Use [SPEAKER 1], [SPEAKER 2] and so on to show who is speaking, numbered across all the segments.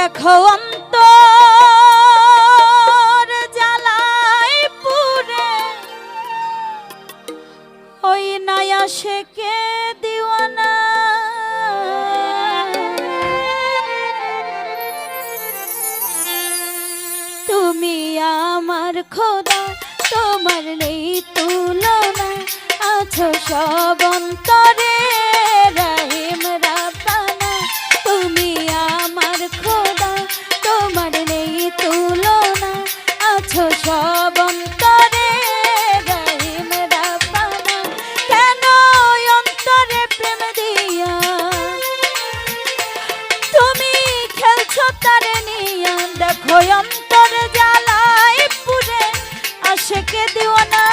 [SPEAKER 1] দেখো অন্ত জ্বালাই পুরে। ওই নয়া শেখে দিওয়ানা। তুমি আমার খোদা, তোমার নেই তুলনা। আছো সব অন্তরে। হয়ন্তর জ্বালায় পুরে আশেকে দিও না।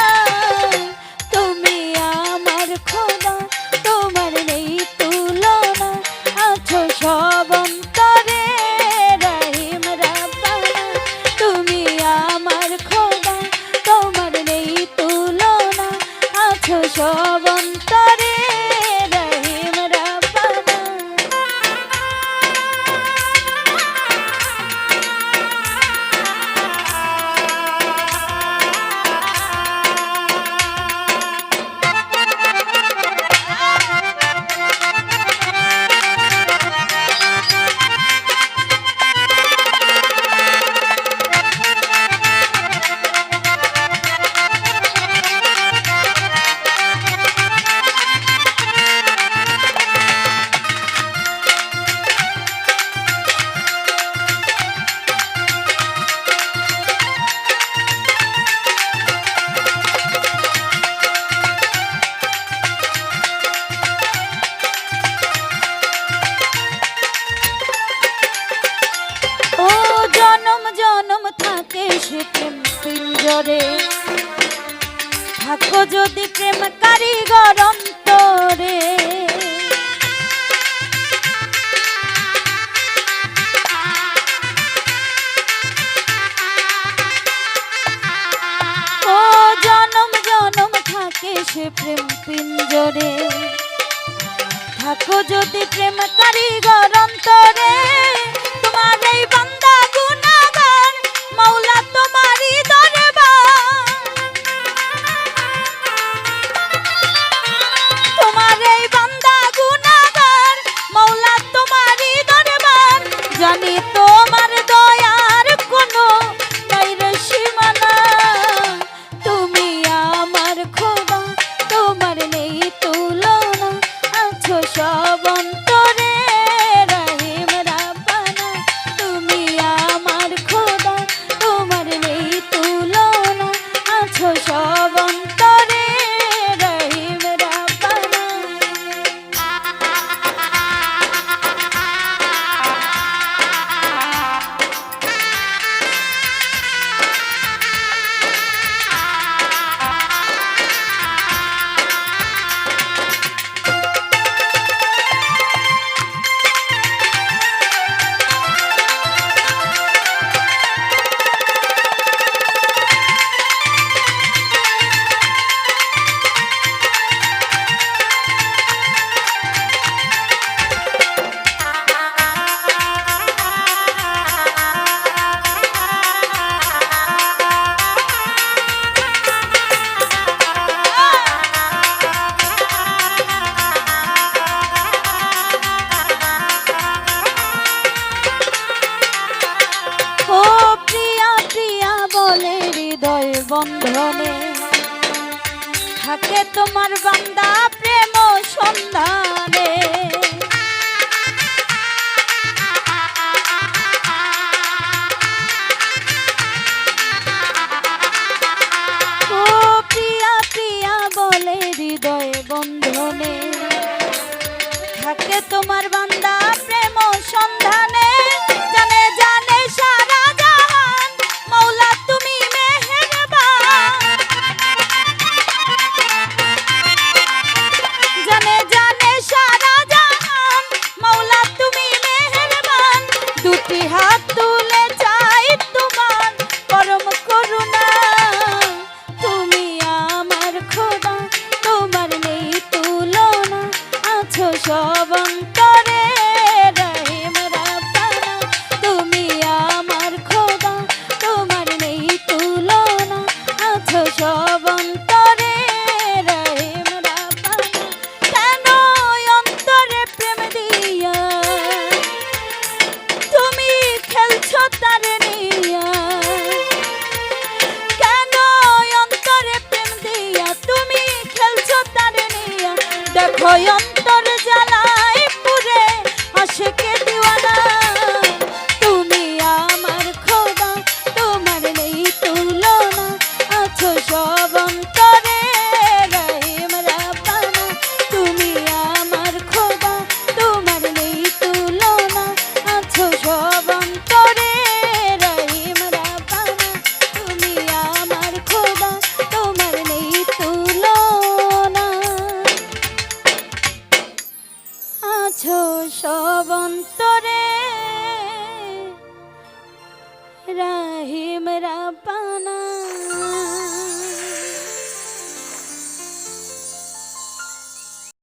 [SPEAKER 1] থাকতো যদি প্রেম কারিগর অন্তরে ও জনম জনম থাকে সে প্রেম পিঞ্জরে। থাকো যদি প্রেম কারিগর অন্তরে তোমার এই বান্দা One. ধনে থাকে তোমার বান্দা প্রেম সন্ধানে। বলে হৃদয় বন্ধনে। থাকে তোমার বান্ধব তুলে ভয়ম